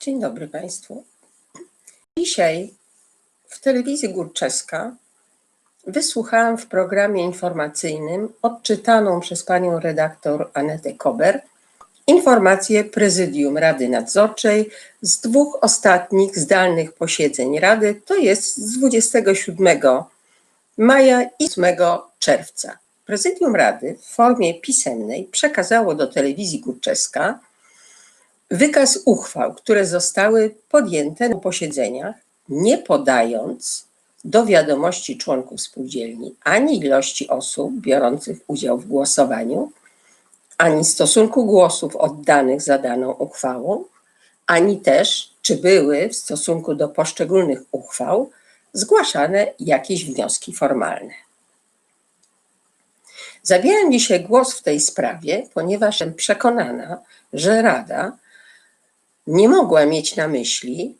Dzień dobry Państwu. Dzisiaj w telewizji Górczeska wysłuchałam w programie informacyjnym odczytaną przez panią redaktor Anetę Kober informację Prezydium Rady Nadzorczej z dwóch ostatnich zdalnych posiedzeń Rady, to jest z 27 maja i 8 czerwca. Prezydium Rady w formie pisemnej przekazało do telewizji Górczeska wykaz uchwał, które zostały podjęte na posiedzeniach, nie podając do wiadomości członków spółdzielni ani ilości osób biorących udział w głosowaniu, ani stosunku głosów oddanych za daną uchwałą, ani też, czy były w stosunku do poszczególnych uchwał zgłaszane jakieś wnioski formalne. Zabieram dzisiaj głos w tej sprawie, ponieważ jestem przekonana, że Rada nie mogła mieć na myśli,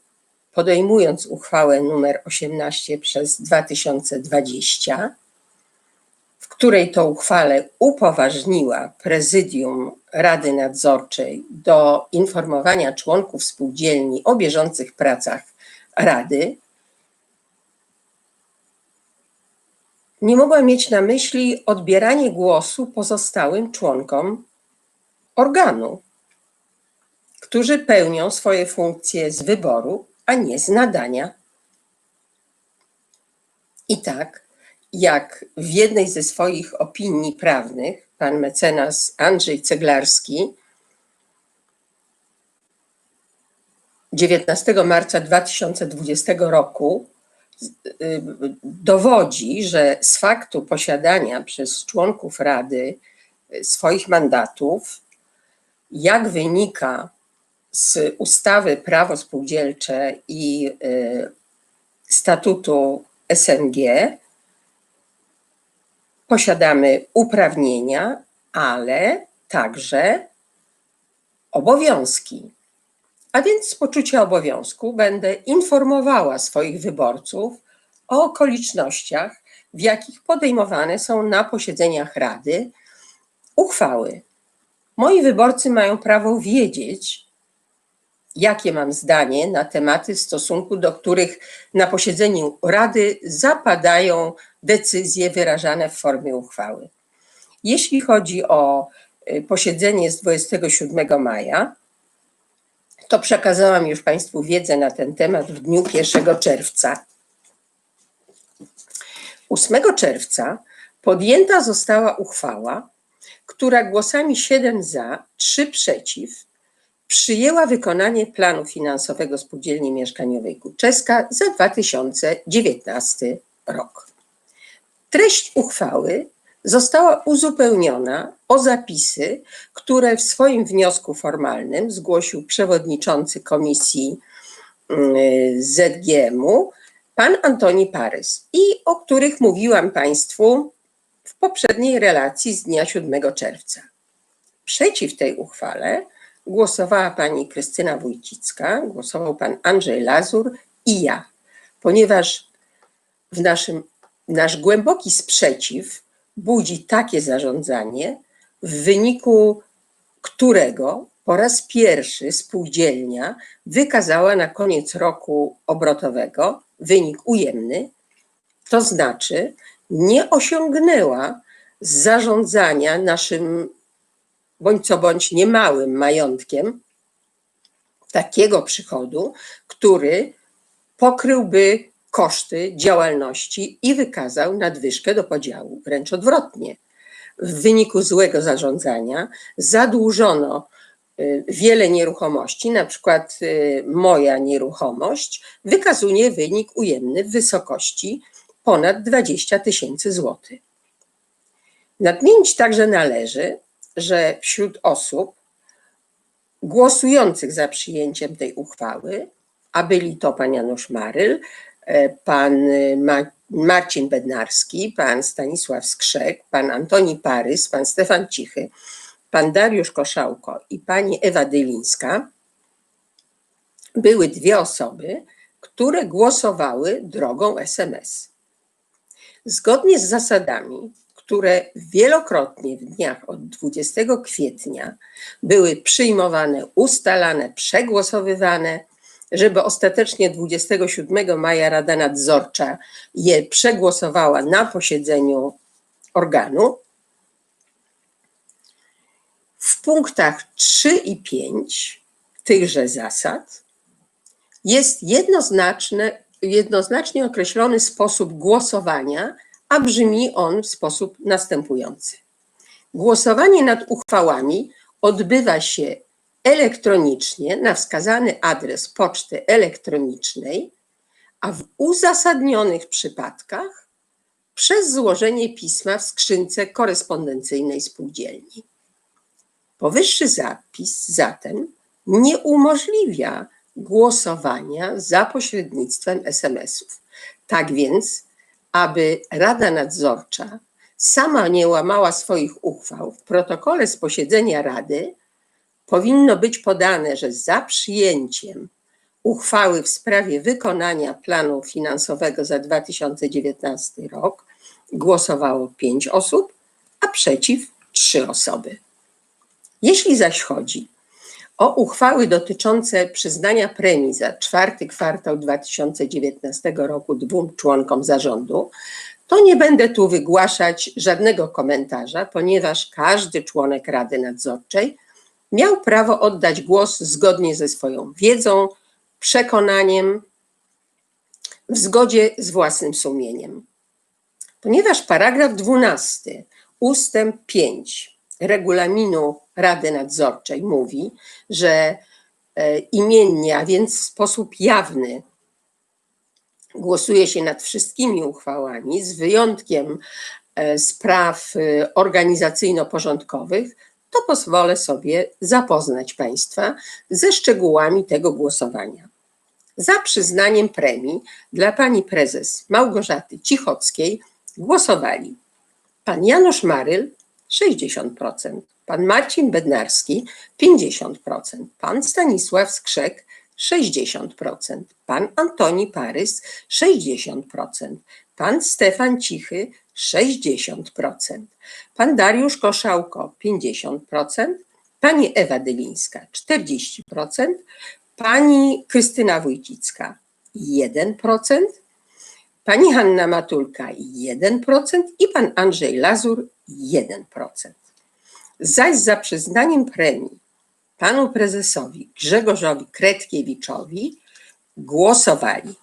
podejmując uchwałę nr 18 przez 2020, w której to uchwale upoważniła prezydium Rady Nadzorczej do informowania członków spółdzielni o bieżących pracach Rady, nie mogła mieć na myśli odbieranie głosu pozostałym członkom organu, którzy pełnią swoje funkcje z wyboru, a nie z nadania. I tak, jak w jednej ze swoich opinii prawnych pan mecenas Andrzej Ceglarski 19 marca 2020 roku y, dowodzi, że z faktu posiadania przez członków Rady y, swoich mandatów, jak wynika z ustawy Prawo Spółdzielcze i y, statutu SNG, posiadamy uprawnienia, ale także obowiązki. A więc z poczucia obowiązku będę informowała swoich wyborców o okolicznościach, w jakich podejmowane są na posiedzeniach Rady uchwały. Moi wyborcy mają prawo wiedzieć, jakie mam zdanie na tematy, stosunku do których na posiedzeniu Rady zapadają decyzje wyrażane w formie uchwały. Jeśli chodzi o y, posiedzenie z 27 maja, to przekazałam już Państwu wiedzę na ten temat w dniu 1 czerwca. 8 czerwca podjęta została uchwała, która głosami 7 za, 3 przeciw przyjęła wykonanie planu finansowego Spółdzielni Mieszkaniowej Górczeska za 2019 rok. Treść uchwały została uzupełniona o zapisy, które w swoim wniosku formalnym zgłosił przewodniczący komisji mm, ZGM-u, pan Antoni Parys i o których mówiłam Państwu w poprzedniej relacji z dnia 7 czerwca. Przeciw tej uchwale głosowała pani Krystyna Wójcicka, głosował pan Andrzej Lazur i ja, ponieważ w naszym, nasz głęboki sprzeciw budzi takie zarządzanie, w wyniku którego po raz pierwszy spółdzielnia wykazała na koniec roku obrotowego wynik ujemny, to znaczy nie osiągnęła zarządzania naszym bądź co bądź niemałym majątkiem takiego przychodu, który pokryłby koszty działalności i wykazał nadwyżkę do podziału. Wręcz odwrotnie. W wyniku złego zarządzania zadłużono y, wiele nieruchomości, na przykład y, moja nieruchomość wykazuje wynik ujemny w wysokości ponad 20 tysięcy złotych. Nadmienić także należy, że wśród osób głosujących za przyjęciem tej uchwały, a byli to pan Janusz Maryl, e, pan Marcin Bednarski, pan Stanisław Skrzek, pan Antoni Parys, pan Stefan Cichy, pan Dariusz Koszałko i pani Ewa Dylińska, były dwie osoby, które głosowały drogą SMS. Zgodnie z zasadami które wielokrotnie w dniach od 20 kwietnia były przyjmowane, ustalane, przegłosowywane, żeby ostatecznie 27 maja Rada Nadzorcza je przegłosowała na posiedzeniu organu. W punktach 3 i 5 tychże zasad jest jednoznaczne, jednoznacznie określony sposób głosowania, a brzmi on w sposób następujący. Głosowanie nad uchwałami odbywa się elektronicznie na wskazany adres poczty elektronicznej, a w uzasadnionych przypadkach przez złożenie pisma w skrzynce korespondencyjnej spółdzielni. Powyższy zapis zatem nie umożliwia głosowania za pośrednictwem SMS-ów. Tak więc, aby Rada Nadzorcza sama nie łamała swoich uchwał, w protokole z posiedzenia Rady powinno być podane, że za przyjęciem uchwały w sprawie wykonania planu finansowego za 2019 rok głosowało pięć osób, a przeciw trzy osoby. Jeśli zaś chodzi o uchwały dotyczące przyznania premii za czwarty kwartał 2019 roku dwóm członkom zarządu, to nie będę tu wygłaszać żadnego komentarza, ponieważ każdy członek Rady Nadzorczej miał prawo oddać głos zgodnie ze swoją wiedzą, przekonaniem, w zgodzie z własnym sumieniem. Ponieważ paragraf 12 ustęp 5 regulaminu Rady Nadzorczej mówi, że e, imiennie, a więc w sposób jawny głosuje się nad wszystkimi uchwałami, z wyjątkiem e, spraw e, organizacyjno-porządkowych, to pozwolę sobie zapoznać Państwa ze szczegółami tego głosowania. Za przyznaniem premii dla pani prezes Małgorzaty Cichockiej głosowali pan Janusz Maryl 60%, pan Marcin Bednarski 50%, pan Stanisław Skrzek 60%, pan Antoni Parys 60%, pan Stefan Cichy 60%, pan Dariusz Koszałko 50%, pani Ewa Dylińska 40%, pani Krystyna Wójcicka 1%, pani Hanna Matulka 1% i pan Andrzej Lazur 1%. Zaś za przyznaniem premii panu prezesowi Grzegorzowi Kretkiewiczowi głosowali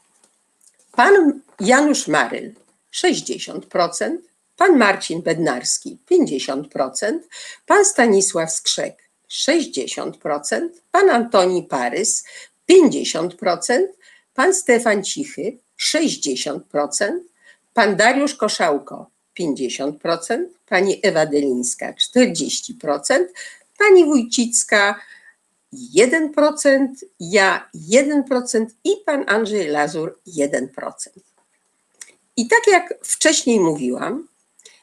pan Janusz Maryl 60%, pan Marcin Bednarski 50%, pan Stanisław Skrzek 60%, pan Antoni Parys 50%, pan Stefan Cichy 60%, pan Dariusz Koszałko 50%, pani Ewa Delińska 40%, pani Wójcicka 1%, ja 1% i pan Andrzej Lazur 1%. I tak jak wcześniej mówiłam,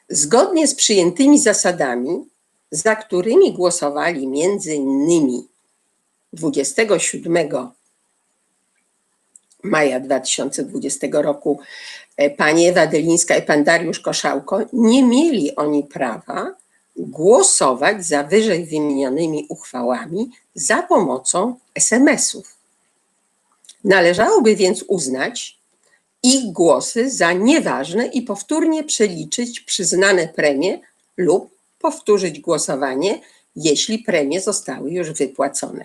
zgodnie z przyjętymi zasadami, za którymi głosowali między innymi 27 maja 2020 roku pani Ewa Delińska i pan Dariusz Koszałko, nie mieli oni prawa głosować za wyżej wymienionymi uchwałami za pomocą SMS-ów. Należałoby więc uznać ich głosy za nieważne i powtórnie przeliczyć przyznane premie lub powtórzyć głosowanie, jeśli premie zostały już wypłacone.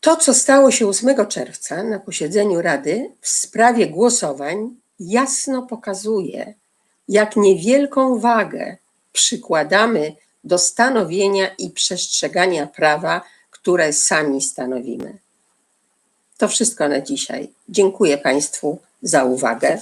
To, co stało się 8 czerwca na posiedzeniu Rady w sprawie głosowań, jasno pokazuje, jak niewielką wagę przykładamy do stanowienia i przestrzegania prawa, które sami stanowimy. To wszystko na dzisiaj. Dziękuję Państwu za uwagę.